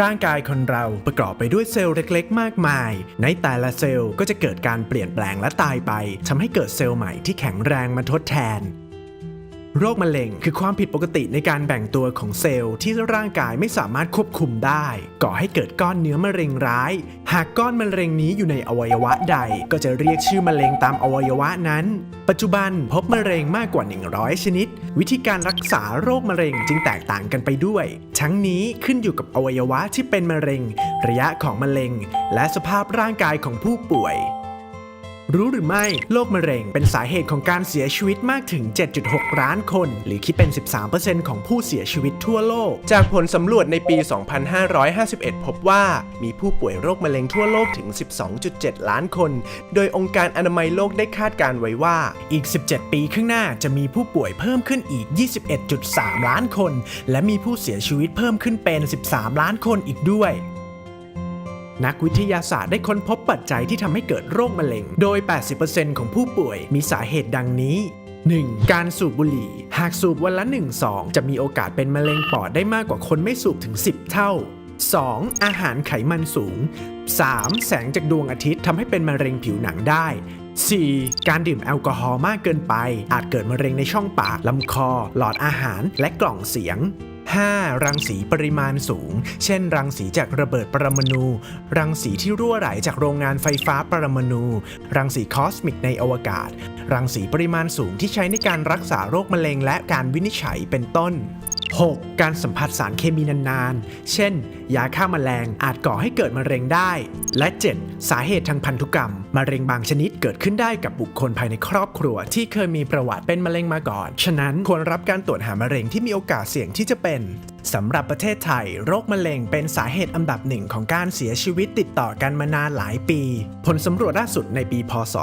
ร่างกายคนเราประกอบไปด้วยเซลล์เล็กๆ มากมาย ในแต่ละเซลล์ก็จะเกิดการเปลี่ยนแปลงและตายไปทำให้เกิดเซลล์ใหม่ที่แข็งแรงมาทดแทน โรคมะเร็งคือความผิดปกติในการแบ่งตัวของเซลล์ที่ร่างกายไม่สามารถควบคุมได้ ก่อให้เกิดก้อนเนื้อมะเร็งร้าย หากก้อนมะเร็งนี้อยู่ในอวัยวะใด ก็จะเรียกชื่อมะเร็งตามอวัยวะนั้น ปัจจุบันพบมะเร็งมากกว่า 100 ชนิด วิธีการรักษาโรคมะเร็งจึงแตกต่างกันไปด้วย ทั้งนี้ขึ้นอยู่กับอวัยวะที่เป็นมะเร็ง ระยะของมะเร็ง และสภาพร่างกายของผู้ป่วย รู้หรือไม่ โรคมะเร็ง เป็นสาเหตุของการเสียชีวิตมากถึง 7.6 ล้านคน หรือคิดเป็น 13%ของผู้เสียชีวิตทั่วโลก จากผลสำรวจในปี 2551 พบว่ามีผู้ป่วยโรคมะเร็งทั่วโลกถึง 12.7 ล้านคน โดยองค์การอนามัยโลกได้คาดการไว้ว่า อีก 17 ปีข้างหน้าจะมีผู้ป่วยเพิ่มขึ้นอีก 21.3 ล้านคน และมีผู้เสียชีวิตเพิ่มขึ้นเป็น 13 ล้านคนอีกด้วย นักวิทยาศาสตร์ได้ค้นพบปัจจัยที่ทำให้เกิดโรคมะเร็ง โดย 80%ของผู้ป่วยมีสาเหตุดังนี้ 1. การสูบบุหรี่ หากสูบวันละ1ซองจะมีโอกาสเป็นมะเร็งปอดได้มากกว่าคนไม่สูบถึง 10 เท่า 2. อาหารไขมันสูง 3. แสงจากดวงอาทิตย์ทำให้เป็นมะเร็งผิวหนังได้ 4. การดื่มแอลกอฮอล์มากเกินไป อาจเกิดมะเร็งในช่องปาก ลำคอ หลอดอาหาร และกล่องเสียง 5. รังสีปริมาณสูง เช่น รังสีจากระเบิดปรมาณู รังสีที่รั่วไหลจากโรงงานไฟฟ้าปรมาณู รังสีคอสมิกในอวกาศ รังสีปริมาณสูงที่ใช้ในการรักษาโรคมะเร็งและการวินิจฉัยเป็นต้น 6. การสัมผัสสารเคมีนานๆ เช่น ยาฆ่ามาแมลงอาจก่อให้เกิดมะเร็งได้ และ 7. สาเหตุทางพันธุกรรม มะเร็งบางชนิดเกิดขึ้นได้กับบุคคลภายในครอบครัว ที่เคยมีประวัติเป็นมะเร็งมาก่อน ฉะนั้นควรรับการตรวจหามะเร็งที่มีโอกาสเสี่ยงที่จะเป็น สำหรับประเทศไทย โรคมะเร็งเป็นสาเหตุอันดับหนึ่งของการเสียชีวิตติดต่อกันมานานหลายปี ผลสำรวจล่าสุดในปี พศ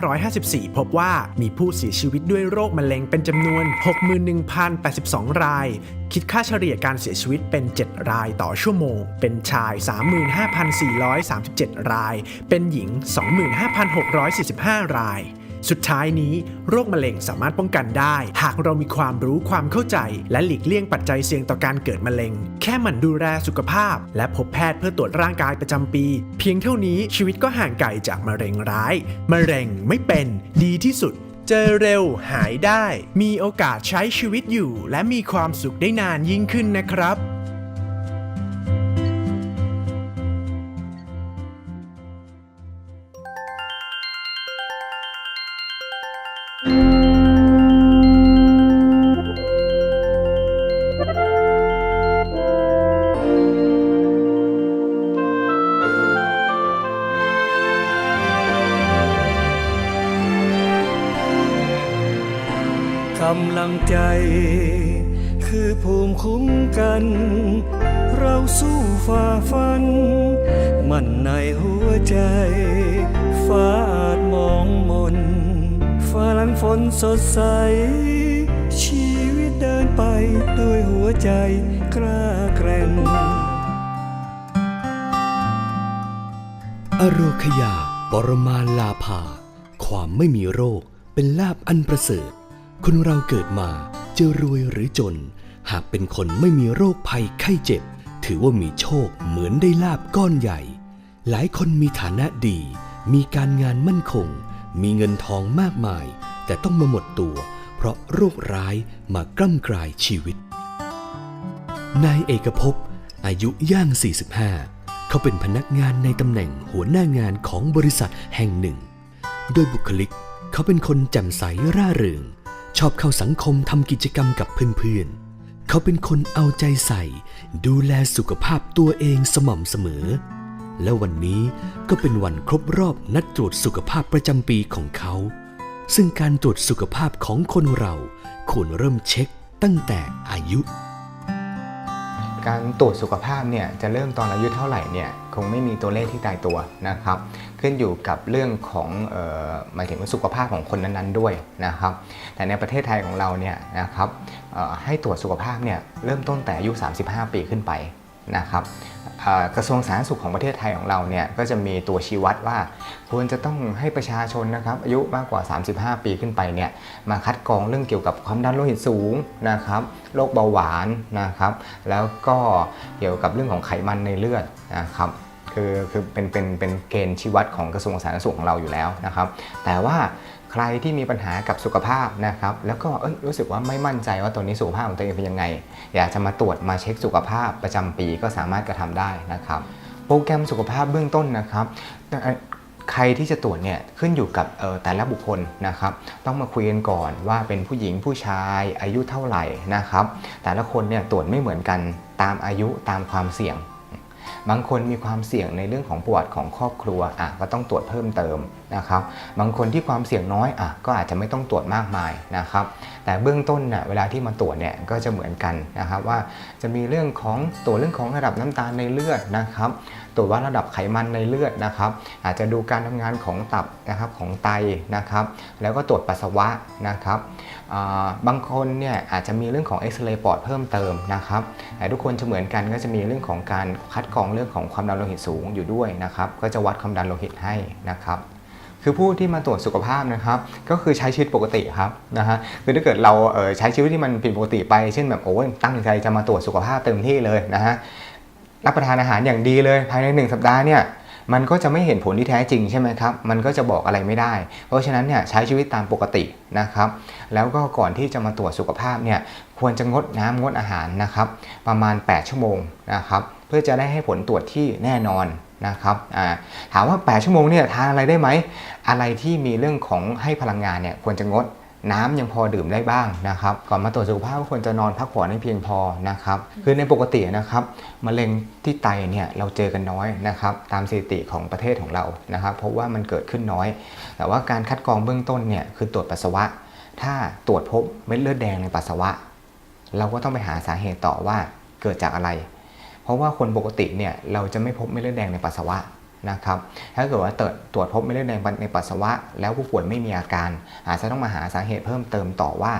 2554 พบว่ามีผู้เสียชีวิตด้วยโรคมะเร็งเป็นจำนวน 61,082 ราย คิดค่าเฉลี่ยการเสียชีวิตเป็น 7 รายต่อชั่วโมง เป็นชาย 35,437 ราย เป็นหญิง 25,645 ราย สุดท้ายนี้โรคมะเร็งสามารถป้องกันได้ หากเรามีความรู้ความเข้าใจ และหลีกเลี่ยงปัจจัยเสี่ยงต่อการเกิดมะเร็ง แค่หมั่นดูแลสุขภาพ และพบแพทย์เพื่อตรวจร่างกายประจำปี เพียงเท่านี้ชีวิตก็ห่างไกลจากมะเร็งร้ายมะเร็งไม่เป็นดีที่สุดเจอเร็วหายได้ มีโอกาสใช้ชีวิตอยู่ และมีความสุขได้นานยิ่งขึ้นนะครับำลังใจ คือภูมิคุ้มกัน เราสู้ฝ่าฟัน มันในหัวใจ ฟ้าอาจมองมนฟ้าหลังฝนสดใส ชีวิตเดินไปด้วยหัวใจกล้าแกร่งอโรคยา ปรมาลาภา ความไม่มีโรคเป็นลาบอันประเสริฐ คนเราเกิดมาจะรวยหรือจน หากเป็นคนไม่มีโรคภัยไข้เจ็บ ถือว่ามีโชคเหมือนได้ลาบก้อนใหญ่ หลายคนมีฐานะดี มีการงานมั่นคง มีเงินทองมากมาย แต่ต้องมาหมดตัว เพราะโรคร้ายมากล้ำกลายชีวิต นายเอกภพอายุย่าง 45 เขาเป็นพนักงานในตำแหน่งหัวหน้างานของบริษัทแห่งหนึ่ง โดยบุคลิก เขาเป็นคนแจ่มใสร่าเริง ชอบเข้าสังคมทำกิจกรรมกับเพื่อนๆ เขาเป็นคนเอาใจใส่ ดูแลสุขภาพตัวเองสม่ำเสมอ และวันนี้ก็เป็นวันครบรอบนัดตรวจสุขภาพประจำปีของเขา ซึ่งการตรวจสุขภาพของคนเราควรเริ่มเช็คตั้งแต่อายุ การตรวจสุขภาพเนี่ยจะเริ่มตอนอายุเท่าไหร่เนี่ยคงไม่มีตัวเลขที่ตายตัวนะครับ ขึ้นอยู่กับเรื่องของออหมายถึงว่าสุขภาพของคนนั้นๆด้วยนะครับ แต่ในประเทศไทยของเราเนี่ยนะครับให้ตรวจสุขภาพเนี่ยเริ่มต้นแต่อายุ 35 ปีขึ้นไป นะครับกระทรวงสาธารณสุขของประเทศไทยของเราเนี่ยก็จะมีตัวชี้วัดว่า ควรจะต้องให้ประชาชนนะครับอายุมากกว่า 35 ปีขึ้นไปเนี่ยมาคัดกรองเรื่องเกี่ยวกับความดันโลหิตสูงนะครับโรคเบาหวานนะครับแล้วก็เกี่ยวกับเรื่องของไขมันในเลือดนะครับคือคือเป็นเป็นเป็นเกณฑ์ชี้วัดของกระทรวงสาธารณสุขของเราอยู่แล้วนะครับ แต่ว่า ใครที่มีปัญหากับสุขภาพนะครับ แล้วก็รู้สึกว่าไม่มั่นใจว่าตัวนี้สุขภาพของตัวเองเป็นยังไง อยากจะมาตรวจมาเช็คสุขภาพประจำปีก็สามารถกระทำได้นะครับ โปรแกรมสุขภาพเบื้องต้นนะครับใครที่จะตรวจเนี่ยขึ้นอยู่กับแต่ละบุคคลนะครับ ต้องมาคุยกันก่อนว่าเป็นผู้หญิงผู้ชายอายุเท่าไหร่นะครับ แต่ละคนเนี่ยตรวจไม่เหมือนกันตามอายุตามความเสี่ยง บางคนมีความเสี่ยงในเรื่องของประวัติของครอบครัวอะก็ต้องตรวจเพิ่มเติมนะครับ บางคนที่ความเสี่ยงน้อยอะก็อาจจะไม่ต้องตรวจมากมายนะครับ แต่เบื้องต้นน่ะเวลาที่มาตรวจเนี่ยก็จะเหมือนกันนะครับว่าจะมีเรื่องของตรวจเรื่องของระดับน้ำตาลในเลือดนะครับ ตรวจวัดระดับไขมันในเลือดนะครับ อาจจะดูการทำงานของตับนะครับของไตนะครับ แล้วก็ตรวจปัสสาวะนะครับบางคนเนี่ยอาจจะมีเรื่องของเอ็กซเรย์ปอดเพิ่มเติมนะครับแต่ทุกคนจะเหมือนกันก็จะมีเรื่องของการคัดกรองเรื่องของความดันโลหิตสูงอยู่ด้วยนะครับ ก็จะวัดความดันโลหิตให้นะครับคือผู้ที่มาตรวจสุขภาพนะครับ ก็คือใช้ชีวิตปกติครับนะฮะคือถ้าเกิดเราเอ่อใช้ชีวิตที่มันผิดปกติไป เช่นแบบโอ้ยตั้งใจจะมาตรวจสุขภาพเต็มที่เลยนะฮะ รับประทานอาหารอย่างดีเลย ภายในหนึ่งสัปดาห์เนี่ยมันก็จะไม่เห็นผลที่แท้จริงใช่ไหมครับ มันก็จะบอกอะไรไม่ได้ เพราะฉะนั้นเนี่ยใช้ชีวิตตามปกตินะครับ แล้วก็ก่อนที่จะมาตรวจสุขภาพเนี่ยควรจะงดน้ำงดอาหารนะครับ ประมาณ 8 ชั่วโมงนะครับเพื่อจะได้ให้ผลตรวจที่แน่นอนนะครับถามว่า 8 ชั่วโมงเนี่ยทานอะไรได้ไหม อะไรที่มีเรื่องของให้พลังงานเนี่ยควรจะงด น้ำยังพอดื่มได้บ้างนะครับ ก่อนมาตรวจสุขภาพก็ควรจะนอนพักผ่อนให้เพียงพอนะครับ คือในปกตินะครับมะเร็งที่ไตเนี่ยเราเจอกันน้อยนะครับ ตามสถิติของประเทศของเรานะครับ เพราะว่ามันเกิดขึ้นน้อย แต่ว่าการคัดกรองเบื้องต้นเนี่ยคือตรวจปัสสาวะ ถ้าตรวจพบเม็ดเลือดแดงในปัสสาวะ เราก็ต้องไปหาสาเหตุต่อว่าเกิดจากอะไร เพราะว่าคนปกติเนี่ยเราจะไม่พบเม็ดเลือดแดงในปัสสาวะ นะครับ ถ้าเกิดว่าตรวจพบเม็ดเลือดแดงในปัสสาวะ แล้วผู้ป่วยไม่มีอาการ อาจจะต้องมาหาสาเหตุเพิ่มเติมต่อว่า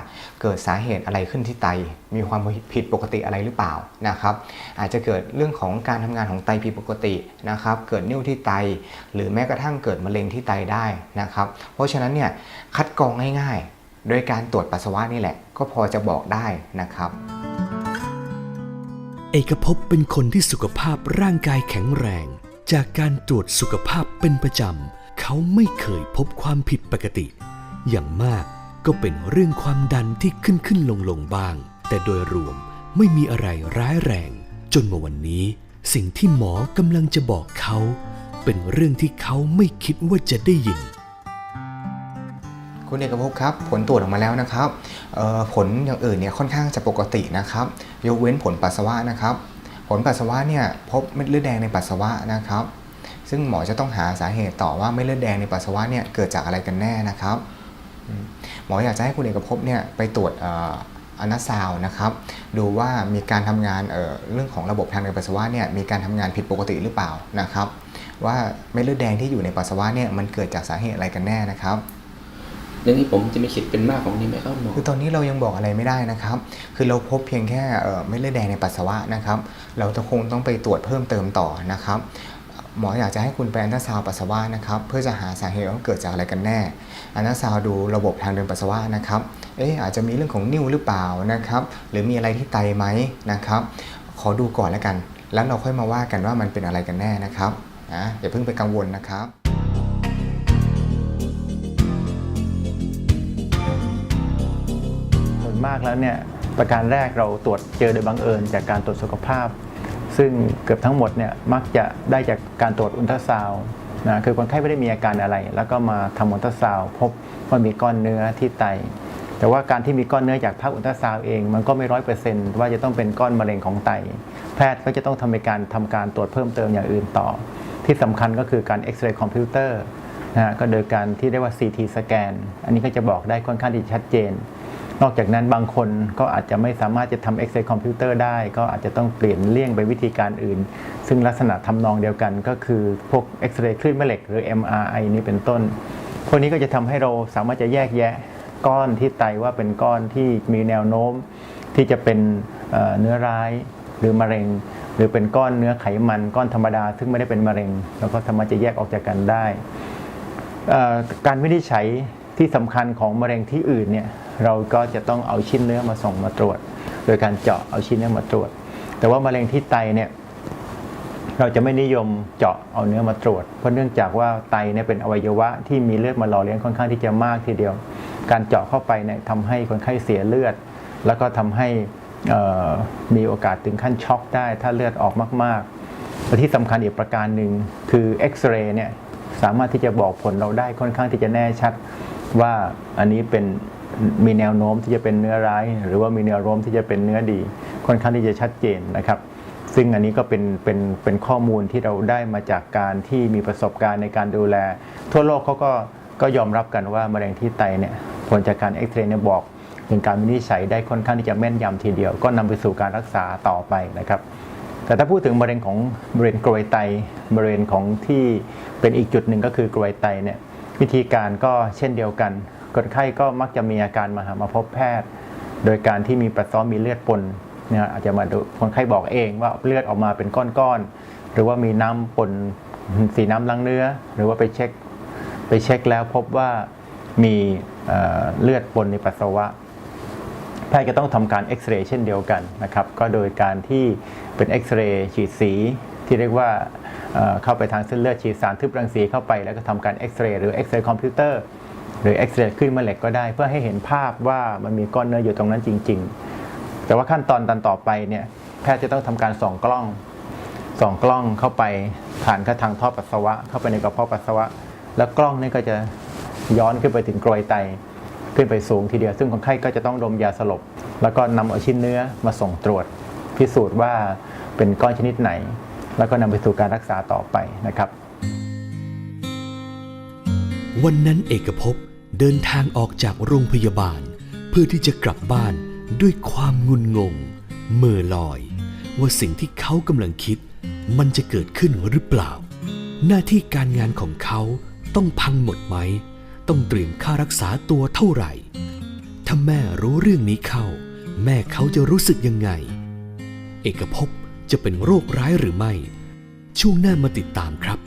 เกิดสาเหตุอะไรขึ้นที่ไต มีความผิดปกติอะไรหรือเปล่านะครับ อาจจะเกิดเรื่องของการทำงานของไตผิดปกตินะครับ เกิดนิ่วที่ไต หรือแม้กระทั่งเกิดมะเร็งที่ไตได้นะครับ เพราะฉะนั้นเนี่ยคัดกรองง่ายๆ โดยการตรวจปัสสาวะนี่แหละ ก็พอจะบอกได้นะครับเอกภพเป็นคนที่สุขภาพร่างกายแข็งแรง จากการตรวจสุขภาพเป็นประจำ เขาไม่เคยพบความผิดปกติ อย่างมากก็เป็นเรื่องความดันที่ขึ้นขึ้นลงลงบ้าง แต่โดยรวมไม่มีอะไรร้ายแรง จนมาวันนี้ สิ่งที่หมอกำลังจะบอกเขา เป็นเรื่องที่เขาไม่คิดว่าจะได้ยิน คุณเอกภพครับ ผลตรวจออกมาแล้วนะครับผลอย่างอื่นเนี่ยค่อนข้างจะปกตินะครับ ยกเว้นผลปัสสาวะนะครับ ผลปัสสาวะเนี่ยพบเม็ดเลือดแดงในปัสสาวะนะครับ ซึ่งหมอจะต้องหาสาเหตุต่อว่าเม็ดเลือดแดงในปัสสาวะเนี่ยเกิดจากอะไรกันแน่นะครับ หมออยากจะให้คุณเอกภพเนี่ยไปตรวจอนาซาวนะครับดูว่ามีการทำงานเเรื่องของระบบทางเดินปัสสาวะเนี่ยมีการทำงานผิดปกติหรือเปล่านะครับ ว่าเม็ดเลือดแดงที่อยู่ในปัสสาวะเนี่ยมันเกิดจากสาเหตุอะไรกันแน่นะครับ อย่างนี้ผมจะมีสิทธิ์เป็นมากของนี้ไหมครับหมอคือตอนนี้เรายังบอกอะไรไม่ได้นะครับ คือเราพบเพียงแค่เอ่เม็ดเลือดแดงในปัสสาวะนะครับ เราจะคงต้องไปตรวจเพิ่มเติมต่อนะครับ หมออยากจะให้คุณไปอันตราซาวปัสสาวะนะครับ เพื่อจะหาสาเหตุว่าเกิดจากอะไรกันแน่ อันตราซาวด์ดูระบบทางเดินปัสสาวะนะครับ เอ๊ะอาจจะมีเรื่องของนิ่วหรือเปล่านะครับ หรือมีอะไรที่ไตไหมนะครับ ขอดูก่อนแล้วกัน แล้วเราค่อยมาว่ากันว่ามันเป็นอะไรกันแน่นะครับนะอย่าเพิ่งไปกังวลนะครับ มากแล้วเนี่ยประการแรกเราตรวจเจอโดยบังเอิญ จากการตรวจสุขภาพ ซึ่งเกือบทั้งหมดเนี่ยมักจะได้จากการตรวจอุลตราซาวน์นะคือคนไข้ไม่ได้มีอาการอะไร แล้วก็มาทำอุลตราซาวน์พบว่ามีก้อนเนื้อที่ไต แต่ว่าการที่มีก้อนเนื้อจากภาพอุลตราซาวน์เอง มันก็ไม่ร้อยเปอร์เซนต์ว่าจะต้องเป็นก้อนมะเร็งของไต แพทย์ก็จะต้องทำการทำการตรวจเพิ่มเติมอย่างอื่นต่อ ที่สำคัญก็คือการเอ็กซเรย์คอมพิวเตอร์นะก็โดยการที่เรียกว่า CT สแกนอันนี้ก็จะบอกได้ค่อนข้างที่ชัดเจน นอกจากนั้นบางคนก็อาจจะไม่สามารถจะทำเอ็กซเรย์คอมพิวเตอร์ได้ ก็อาจจะต้องเปลี่ยนเลี่ยงไปวิธีการอื่น ซึ่งลักษณะทำนองเดียวกันก็คือพวกเอ็กซเรย์คลื่นแม่เหล็กหรือ MRI นี้เป็นต้น พวกนี้ก็จะทำให้เราสามารถจะแยกแยะก้อนที่ไตว่าเป็นก้อนที่มีแนวโน้ม ที่จะเป็นเนื้อร้ายหรือมะเร็ง หรือเป็นก้อนเนื้อไขมันก้อนธรรมดา ซึ่งไม่ได้เป็นมะเร็ง แล้วก็สามารถจะแยกออกจากกันได้ การวินิจฉัยที่สำคัญของมะเร็งที่อื่นเนี่ย เราก็จะต้องเอาชิ้นเนื้อมาส่งมาตรวจ โดยการเจาะเอาชิ้นเนื้อมาตรวจ แต่ว่ามะเร็งที่ไตเนี่ยเราจะไม่นิยมเจาะเอาเนื้อมาตรวจ เพราะเนื่องจากว่าไตเนี่ยเป็นอวัยวะที่มีเลือดมาหล่อเลี้ยงค่อนข้างที่จะมากทีเดียว การเจาะเข้าไปเนี่ยทำให้คนไข้เสียเลือด แล้วก็ทำให้มีโอกาสถึงขั้นช็อกได้ ถ้าเลือดออกมากๆและที่สำคัญอีกประการหนึ่งคือเอ็กซเรย์เนี่ยสามารถที่จะบอกผลเราได้ค่อนข้างที่จะแน่ชัดว่าอันนี้เป็น มีแนวโน้มที่จะเป็นเนื้อร้าย หรือว่ามีแนวโน้มที่จะเป็นเนื้อดี ค่อนข้างที่จะชัดเจนนะครับ ซึ่งอันนี้ก็เป็นเป็นเป็นข้อมูลที่เราได้มาจากการที่มีประสบการณ์ในการดูแล ทั่วโลกเขาก็ก็ยอมรับกันว่ามะเร็งที่ไตเนี่ยผลจากการเอ็กซเรย์เนี่ยบอกถึงการวินิจฉัยได้ค่อนข้างที่จะแม่นยำทีเดียว ก็นำไปสู่การรักษาต่อไปนะครับ แต่ถ้าพูดถึงมะเร็งของบริเวณกรวยไตบริเวณของที่เป็นอีกจุดหนึ่งก็คือกรวยไตเนี่ยวิธีการก็เช่นเดียวกัน คนไข้ก็มักจะมีอาการมาหามาพบแพทย์ โดยการที่มีปัสสาวะมีเลือดปนเนี่ยอาจจะมาดูคนไข้บอกเองว่าเลือดออกมาเป็นก้อนๆหรือว่ามีน้ำปนสีน้ำล้างเนื้อ หรือว่าไปเช็คไปเช็คแล้วพบว่ามีเเลือดปนในปัสสาวะ แพทย์ก็ต้องทำการเอ็กซเรย์เช่นเดียวกันนะครับ ก็โดยการที่เป็นเอ็กซเรย์ฉีดสีที่เรียกว่าเเข้าไปทางเส้นเลือดฉีดสารทึบรังสีเข้าไป แล้วก็ทำการเอ็กซเรย์หรือเอ็กซเรย์คอมพิวเตอร์ หรือเอ็กซเรย์ขึ้นแม่เหล็กก็ได้ เพื่อให้เห็นภาพว่ามันมีก้อนเนื้ออยู่ตรงนั้นจริง ๆ แต่ว่าขั้นตอนตันต่อไปเนี่ยแพทย์จะต้องทำการส่องกล้องส่องกล้องเข้าไปผ่านกระทางท่อปัสสาวะ เข้าไปในกระเพาะปัสสาวะ แล้วกล้องนี่ก็จะย้อนขึ้นไปถึงกรวยไตขึ้นไปสูงทีเดียว ซึ่งคนไข้ก็จะต้องดมยาสลบ แล้วก็นำเอาชิ้นเนื้อมาส่งตรวจ พิสูจน์ว่าเป็นก้อนชนิดไหน แล้วก็นำไปสู่การรักษาต่อไปนะครับ วันนั้นเอกภพ เดินทางออกจากโรงพยาบาล เพื่อที่จะกลับบ้านด้วยความงุนงงเมื่อลอย ว่าสิ่งที่เขากำลังคิด มันจะเกิดขึ้นหรือเปล่า หน้าที่การงานของเขาต้องพังหมดไหม ต้องเตรียมค่ารักษาตัวเท่าไหร่ ถ้าแม่รู้เรื่องนี้เข้า แม่เขาจะรู้สึกยังไง เอกภพจะเป็นโรคร้ายหรือไม่ ช่วงหน้ามาติดตามครับ